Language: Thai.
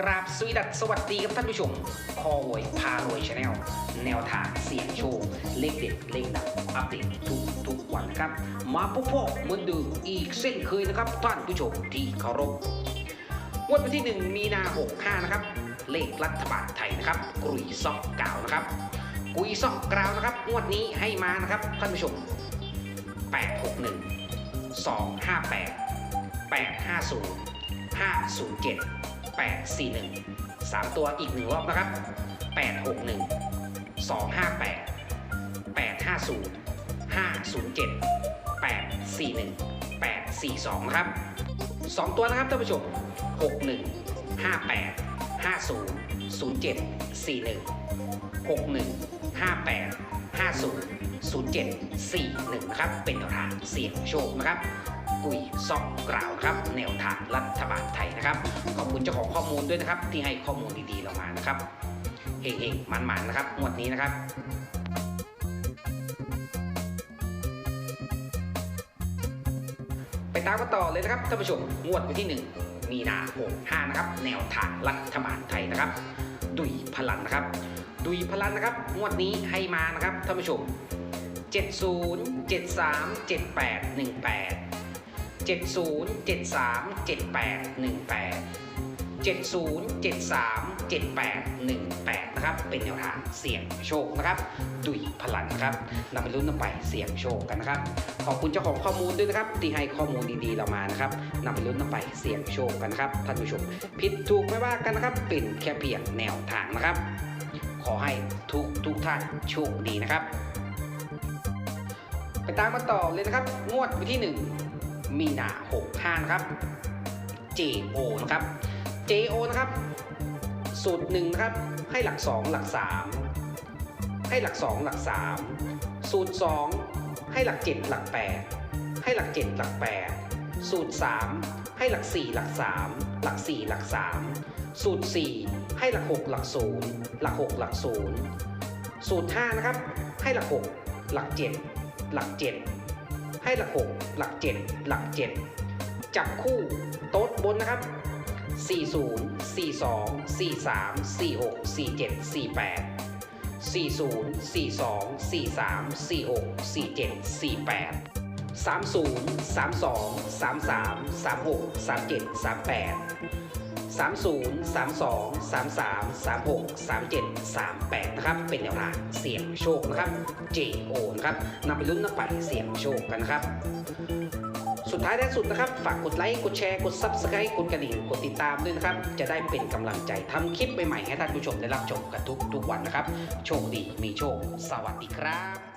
กราบสวีดัสสวัสดีครับท่านผู้ชม คอหวยพารวยชาแนลแนวทางเสี่ยงโชคเลขเด็ด เลขดังอัปเดตทุกทุกวันครับ มาพบพบเหมือนเดิมอีกเส้นเคยนะครับ ท่านผู้ชมที่เคารพงวดวันที่ 1 มีนา 65 นะครับ เลขรัฐบาลไทยนะครับ กุยซอกกาวนะครับ กุยซอกกาวนะครับ งวดนี้ให้มานะครับท่านผู้ชม 861 258 850 507 841 3 ตัวอีกหนึ่งรอบนะครับ 861 258 850 507 841 842นะครับ 2 ตัวนะครับท่านผู้ชม 61 58 50 07 41 61 58 50 07 41นะครับเป็นแนวทางเสี่ยงโชคนะครับ กุยซอกกล่าวครับ แนวทางรัฐบาลไทยนะครับ ขอบคุณเจ้าของข้อมูลด้วยนะครับ ที่ให้ข้อมูลดีๆเรามานะครับเฮงๆมันๆนะครับงวดนี้นะครับไปตามกันต่อเลยนะครับท่านผู้ชมงวดวันที่ 1 มีนา65นะครับ แนวทางรัฐบาลไทยนะครับ ดุยพลันนะครับ ดุยพลันนะครับ งวดนี้ให้มานะครับท่านผู้ชม 70 73 78 18 70 73 78 18 70 73 78 18นะครับเป็นแนวทางเสี่ยงโชคนะครับดุยพลันนะครับนำไปลุ้นนำไปเสี่ยงโชคกันนะครับ ขอบคุณเจ้าของข้อมูลด้วยนะครับที่ให้ข้อมูลดีๆเรามานะครับนำไปลุ้นนำไปเสี่ยงโชคกันนะครับท่านผู้ชมผิดถูกไม่ว่ากันนะครับเป็นแค่เพียงแนวทางนะครับ ขอให้ทุกทุกท่านโชคดีนะครับไปตามกันต่อเลยนะครับ งวดวันที่ 1 มีนา 65 นะครับ JO นะครับ JO นะครับ สูตรหนึ่งนะครับ ให้หลัก 2 หลัก 3 ให้หลัก 2 หลัก 3 สูตร 2 ให้หลัก 7 หลัก 8 ให้หลัก 7 หลัก 8 สูตร 3 ให้หลัก 4 หลัก 3 หลัก 4 หลัก 3 สูตร 4 ให้หลัก 6 หลัก 0 หลัก 6 หลัก 0 สูตร 5 นะครับ ให้หลัก 6 หลัก 7 หลัก 7 ให้หลัก 6 หลัก 7 หลัก 7 จับคู่โต๊ดบนนะครับ 40 42 43 46 47 48 40 42 43 46 47 48 30 32 33 36 37 38 30 32 33 36 37 38 นะครับ เป็นแนวทางเสี่ยงโชคนะครับ JO นะครับนำไปลุ้นนำไปเสี่ยงโชคกันนะครับ สุดท้ายและสุดนะครับ ฝากกดไลค์กดแชร์กด Subscribe กดกระดิ่งกดติดตามด้วยนะครับ จะได้เป็นกำลังใจทำคลิปใหม่ๆให้ท่านผู้ชมได้รับชมกันทุกทุกๆวันนะครับ โชคดีมีโชค สวัสดีครับ